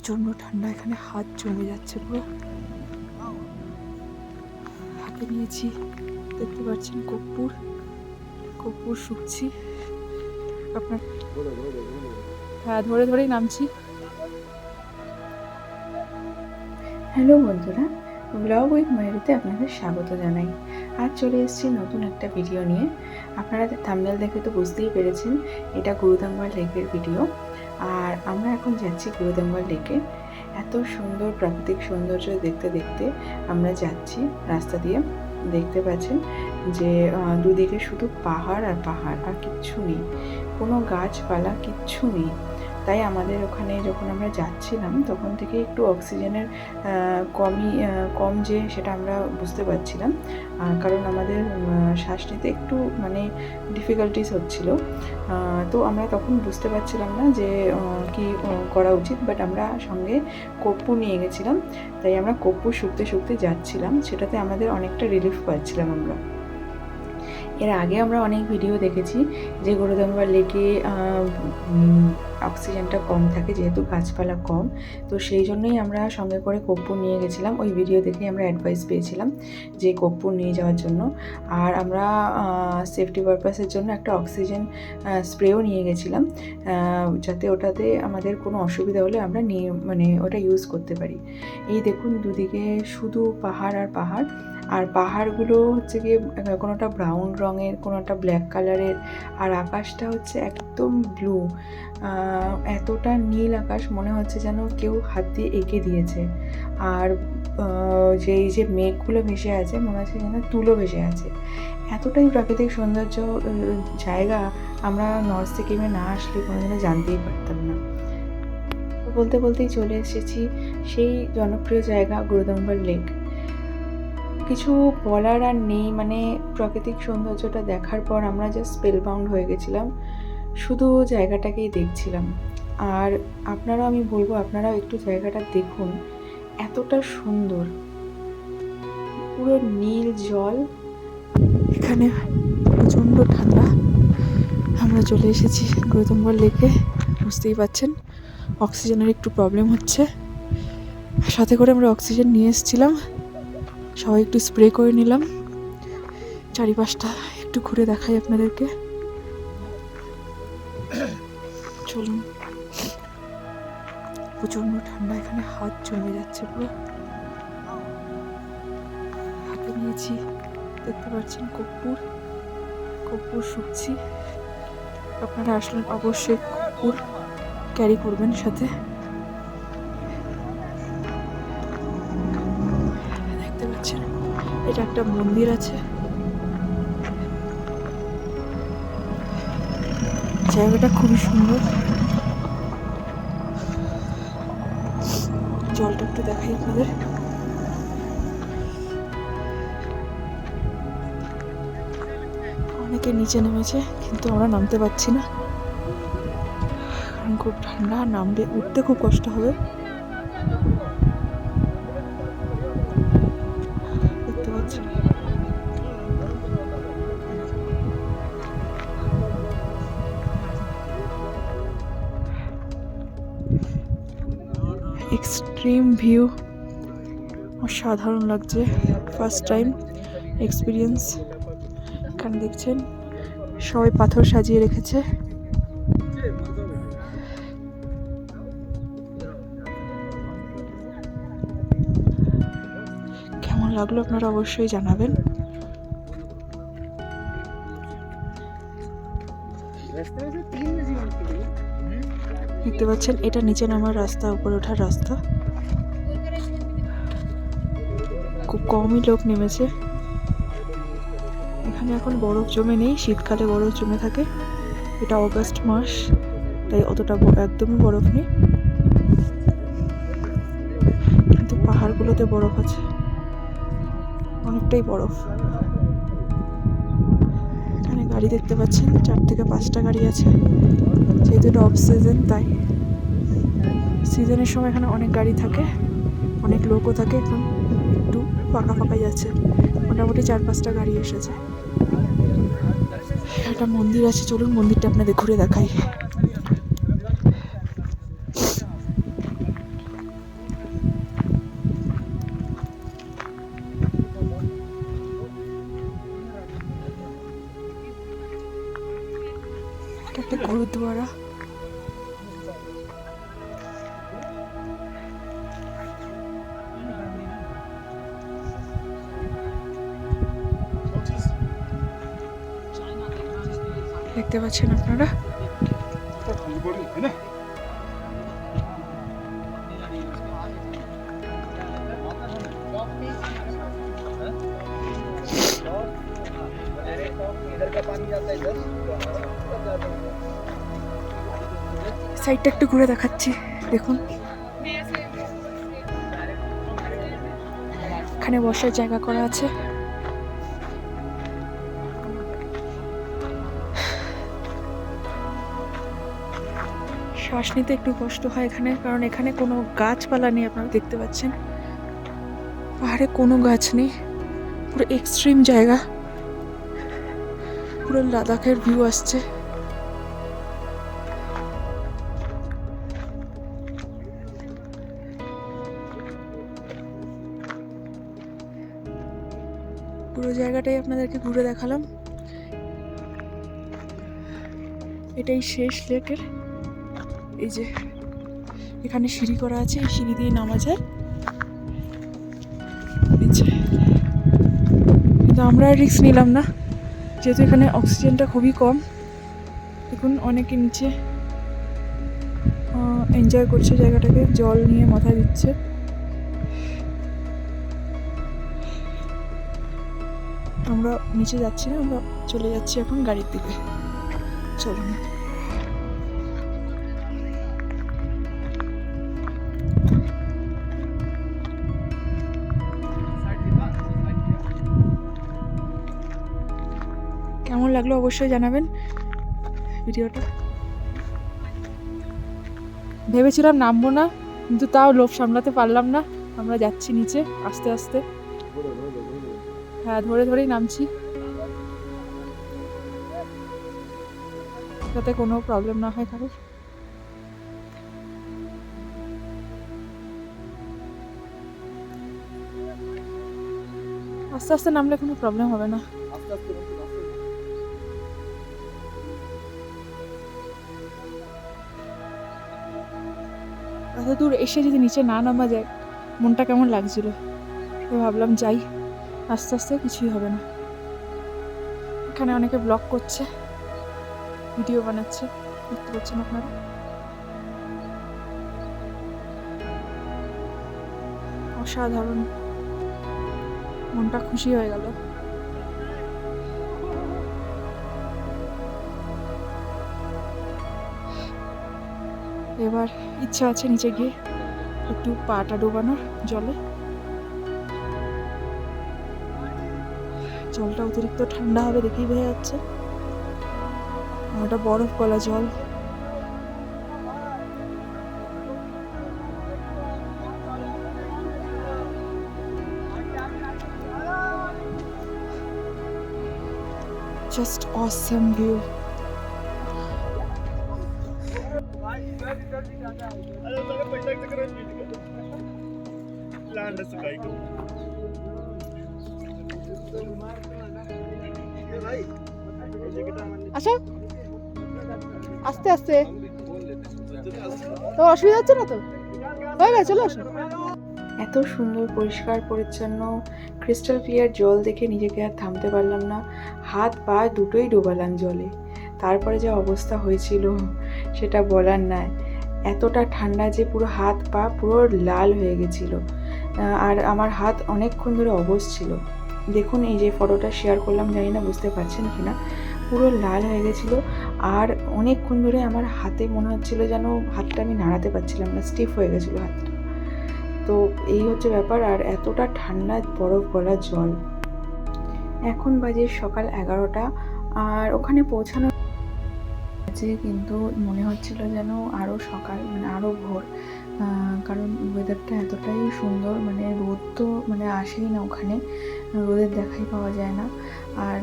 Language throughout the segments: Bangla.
প্রচণ্ড ঠান্ডা, এখানে হাত জমে যাচ্ছে পুরো। হাতে নিয়েছি, দেখতে পাচ্ছেন কর্পূর। কর্পূর শুকছি। আপনার হ্যাঁ ধরে ধরেই নামছি। হ্যালো বন্ধুরা ব্লগ উইথ ময়ূরীতে আপনাদের স্বাগত জানাই। আজ চলে এসেছি নতুন একটা ভিডিও নিয়ে। আপনারা থাম্বনেল দেখে তো বুঝতেই পেরেছেন, এটা গুরুদাম্বার লেকের ভিডিও আর আমরা এখন যাচ্ছি গুরুদাম্বার লেকে এত সুন্দর প্রাকৃতিক সৌন্দর্য দেখতে দেখতে আমরা যাচ্ছি রাস্তা দিয়ে। দেখতে পাচ্ছেন যে দুদিকে শুধু পাহাড় আর পাহাড়, আর কিচ্ছু নেই। কোনো গাছপালা, কিচ্ছু নেই। তাই আমাদের ওখানে যখন আমরা যাচ্ছিলাম, তখন থেকে একটু অক্সিজেনের কমই কম যে সেটা আমরা বুঝতে পারছিলাম। কারণ আমাদের শ্বাস নিতে একটু মানে ডিফিকাল্টিস হচ্ছিল। তো আমরা তখন বুঝতে পারছিলাম না যে কি করা উচিত। বাট আমরা সঙ্গে কপ্পু নিয়ে গেছিলাম। তাই আমরা কপ্পু শুকতে শুকতে যাচ্ছিলাম। সেটাতে আমাদের অনেকটা রিলিফ পাচ্ছিলাম আমরা। এর আগে আমরা অনেক ভিডিও দেখেছি যে গরুদাম্বার লেকে অক্সিজেনটা কম থাকে, যেহেতু গাছপালা কম। তো সেই জন্যই আমরা সঙ্গে করে কর্পূর নিয়ে গেছিলাম। ওই ভিডিও দেখেই আমরা অ্যাডভাইস পেয়েছিলাম যে কর্পূর নিয়ে যাওয়ার জন্য। আর আমরা সেফটি পারপাসের জন্য একটা অক্সিজেন স্প্রেও নিয়ে গেছিলাম যাতে ওটাতে আমাদের কোনো অসুবিধা হলে আমরা নিয়ে মানে ওটা ইউজ করতে পারি। এই দেখুন দুদিকে শুধু পাহাড় আর পাহাড়। আর পাহাড়গুলো হচ্ছে গিয়ে কোনোটা ব্রাউন রঙের, কোনোটা ব্ল্যাক কালারের আর আকাশটা হচ্ছে একদম ব্লু এতটা নীল আকাশ মনে হচ্ছে যেন কেউ হাত দিয়ে এঁকে দিয়েছে। আর যে, এই যে মেঘগুলো ভেসে আছে, মনে হচ্ছে যেন তুলো ভেসে আছে। এতটাই প্রাকৃতিক সৌন্দর্য জায়গা আমরা নর্থ সিকিমে না আসলে কোনোদিনও জানতেই পারতাম না। বলতে বলতেই চলে এসেছি সেই জনপ্রিয় জায়গা গুরুদম্বার লেক কিছু বলার আর নেই মানে প্রাকৃতিক সৌন্দর্যটা দেখার পর আমরা জাস্ট স্পেলবাউন্ড হয়ে গেছিলাম। শুধু জায়গাটাকেই দেখছিলাম। আর আপনারাও আমি বলব, আপনারাও একটু জায়গাটা দেখুন। এতটা সুন্দর। পুরো নীল জল। এখানে প্রচণ্ড ঠান্ডা। আমরা চলে এসেছি গৌতমবর লেকে। বুঝতেই পাচ্ছেন, অক্সিজেনের একটু প্রবলেম হচ্ছে। সাথে করে আমরা অক্সিজেন নিয়ে এসেছিলাম। সবাই একটু স্প্রে করে নিলাম। চারিপাশটা একটু ঘুরে দেখাই আপনাদেরকে। চলুন। প্রচণ্ড ঠান্ডা, এখানে হাত জমে যাচ্ছে পুরো। হাতে নিয়েছি, দেখতে পাচ্ছেন কর্পূর। কর্পূর শুকছি। আপনারা আসলে অবশ্যই কর্পূর ক্যারি করবেন সাথে। এটা একটা মন্দির আছে। জায়গাটা খুবই সুন্দর। জলটা একটু দেখাই আপনাদের। অনেকে নিচে নেমেছে, কিন্তু আমরা নামতে পারছি না। খুব ঠান্ডা, নামলে উঠতে খুব কষ্ট হবে। এক্সট্রিম ভিউ অসাধারণ লাগছে ফার্স্ট টাইম এক্সপিরিয়েন্স এখানে দেখছেন, সবাই পাথর সাজিয়ে রেখেছে। কেমন লাগল আপনারা অবশ্যই জানাবেন। দেখতে পাচ্ছেন, এটা নিচে নামার রাস্তা, উপরে ওঠার রাস্তা। খুব কমই লোক নেমেছে। এখানে এখন বরফ জমে নেই, শীতকালে বরফ জমে থাকে। এটা অগস্ট মাস, তাই অতটা একদমই বরফ নেই। কিন্তু পাহাড়গুলোতে বরফ আছে। অনেকটাই বরফ। এখানে গাড়ি দেখতে পাচ্ছেন, চার থেকে পাঁচটা গাড়ি আছে। যেহেতু এটা অফ সিজন তাই। সিজনের সময় এখানে অনেক গাড়ি থাকে, অনেক লোকও থাকে এখন। ফাঁকা ফাঁকাই যাচ্ছে। মোটামুটি চার পাঁচটা গাড়ি এসেছে। একটা মন্দির আছে, চলুন মন্দিরটা আপনাদের ঘুরে দেখাই। দেখতে পাচ্ছেন আপনারা? সাইডটা একটু ঘুরে দেখাচ্ছি দেখুন। এখানে বসার জায়গা করা আছে। শ্বাস নিতে একটু কষ্ট হয় এখানে, কারণ এখানে কোনো গাছপালা নেই আপনারা দেখতে পাচ্ছেন। পাহাড়ে কোনো গাছ নেই, পুরো এক্সট্রিম জায়গা। পুরো লাদাখের ভিউ আসছে। পুরো জায়গাটাই আপনাদেরকে ঘুরে দেখালাম। এটাই শেষ লেকের এই যে, এখানে সিঁড়ি করা আছে, এই সিঁড়ি দিয়ে নামা যায়। কিন্তু আমরা রিস্ক নিলাম না, যেহেতু এখানে অক্সিজেনটা খুবই কম। দেখুন, অনেকে নিচে এনজয় করছে জায়গাটাকে, জল নিয়ে মাথায় দিচ্ছে। আমরা নিচে যাচ্ছি না, আমরা চলে যাচ্ছি এখন গাড়ির দিকে। চলুন। লাগল অবশ্যই জানাবেন ভিডিওটা। ভেবেছিলাম নামবো না, কিন্তু তাও লোভ সামলাতে পারলাম না। আমরা যাচ্ছি নিচে, আস্তে আস্তে। হ্যাঁ ধরে, ধরেই নামছি। যাতে কোনো প্রবলেম না হয় কারোর। আস্তে আস্তে নামলে কোনো প্রবলেম হবে না। এত দূর এসে যদি নিচে না নামা যায়, মনটা কেমন লাগছিল? তো ভাবলাম যাই, আস্তে আস্তে কিছুই হবে না। এখানে অনেকে ব্লগ করছে ভিডিও বানাচ্ছে, দেখতে পাচ্ছেন আপনারা? অসাধারণ। মনটা খুশি হয়ে গেল। এবার ইচ্ছা আছে নিচে গিয়ে একটু পাটা ডোবানোর জলে। জলটা অতিরিক্ত ঠান্ডা হবে দেখেই বোঝা যাচ্ছে। ওটা বরফ গলা জল। জাস্ট অসম ভিউ আচ্ছা আস্তে আস্তে। তো অসুবিধা হচ্ছে না তো? হয়ে গেছে, চলে আসো। এত সুন্দর, পরিষ্কার, পরিচ্ছন্ন ক্রিস্টাল ক্লিয়ার জল দেখে নিজেকে আর থামতে পারলাম না। হাত, পা দুটোই ডোবালাম জলে। তারপরে যে অবস্থা হয়েছিল, সেটা বলার নয় এতটা ঠান্ডা যে পুরো হাত পা পুরো লাল হয়ে গেছিল। আর আমার হাত অনেকক্ষণ ধরে অবশ ছিল। দেখুন, এই যে ফটোটা শেয়ার করলাম, জানি না বুঝতে পারছেন কি না। পুরো লাল হয়ে গেছিল আর অনেকক্ষণ ধরে আমার হাতে মনে হচ্ছিল যেন হাতটা আমি নাড়াতে পারছিলাম না স্টিফ হয়ে গেছিল হাতটা। তো এই হচ্ছে ব্যাপার, আর এতটা ঠান্ডা বরফ গলা জল। এখন বাজে সকাল এগারোটা, আর ওখানে পৌঁছানো আছে কিন্তু মনে হচ্ছিল যেন আরও সকাল মানে আরও ভোর। কারণ ওয়েদারটা এতটাই সুন্দর মানে রোদ তো মানে আসেই না ওখানে, রোদের দেখাই পাওয়া যায় না। আর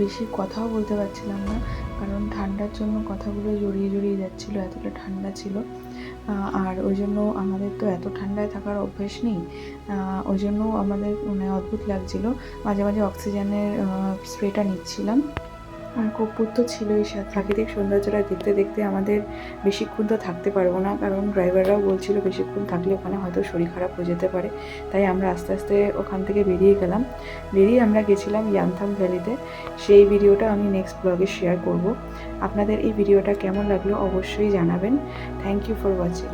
বেশি কথাও বলতে পারছিলাম না, কারণ ঠান্ডার জন্য কথাগুলো জড়িয়ে জড়িয়ে যাচ্ছিল, এতটা ঠান্ডা ছিল। আর ওই জন্য আমাদের তো এত ঠান্ডায় থাকার অভ্যেস নেই। ওই জন্য আমাদের মানে অদ্ভুত লাগছিল। মাঝে মাঝে অক্সিজেনের স্প্রেটা নিচ্ছিলাম। আর কপুর তো ছিলই সাথে প্রাকৃতিক সৌন্দর্যটা দেখতে দেখতে আমাদের বেশিক্ষণ তো থাকতে পারব না, কারণ ড্রাইভাররাও বলছিল বেশিক্ষণ থাকলে ওখানে হয়তো শরীর খারাপ হয়ে যেতে পারে। তাই আমরা আস্তে আস্তে ওখান থেকে বেরিয়ে গেলাম। বেরিয়ে আমরা গেছিলাম ইয়ানথাম ভ্যালিতে সেই ভিডিওটা আমি নেক্সট ব্লগে শেয়ার করব। আপনাদের এই ভিডিওটা কেমন লাগল অবশ্যই জানাবেন। Thank you for watching